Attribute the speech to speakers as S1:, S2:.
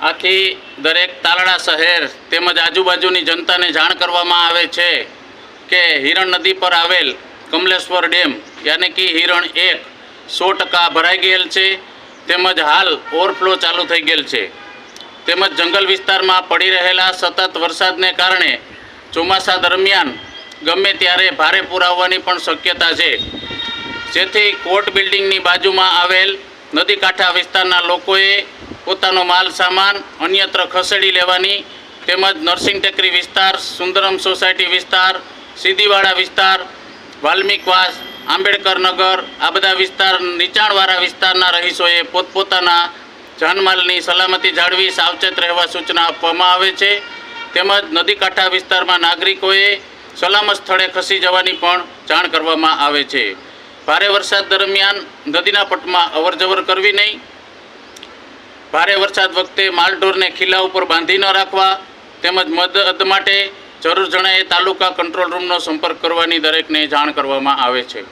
S1: આથી દરેક તાલાળા શહેર તેમજ આજુબાજુની જનતાને જાણ કરવામાં આવે છે કે હિરણ નદી પર આવેલ કમલેશ્વર ડેમ, યાને કે હિરણ એક, સો ટકા ભરાઈ ગયેલ છે તેમજ હાલ ઓવરફ્લો ચાલુ થઈ ગયેલ છે. તેમજ જંગલ વિસ્તારમાં પડી રહેલા સતત વરસાદને કારણે ચોમાસા દરમિયાન ગમે ત્યારે ભારે પૂર આવવાની પણ શક્યતા છે. જેથી કોર્ટ બિલ્ડિંગની બાજુમાં આવેલ નદી કાંઠા વિસ્તારના લોકોએ પોતાનો માલ, સામાન, અન્યત્ર ખસેડી લેવાની તેમજ નર્સિંગ ટેકરી વિસ્તાર, સુંદરમ સોસાયટી વિસ્તાર સીધીવાડા વિસ્તાર વાલ્મિકવાસ આંબેડકર નગર, આ બધા વિસ્તાર, નીચાણવાળા વિસ્તારના રહીશોએ પોતપોતાના જાનમાલની સલામતી જાળવી સાવચેત રહેવા સૂચના આપવામાં આવે છે. તેમજ નદી કાંઠા વિસ્તારમાં નાગરિકોએ સલામત સ્થળે ખસી જવાની પણ જાણ કરવામાં આવે છે. ભારે વરસાદ દરમિયાન નદીના પટમાં અવરજવર કરવી નહીં. ભારે વરસાદ વખતે માલઢોરને ખીલા ઉપર બાંધી ન રાખવા તેમજ મદદ માટે જરૂર જણાયે તાલુકા કંટ્રોલ રૂમનો સંપર્ક કરવાની દરેકને જાણ કરવામાં આવે છે.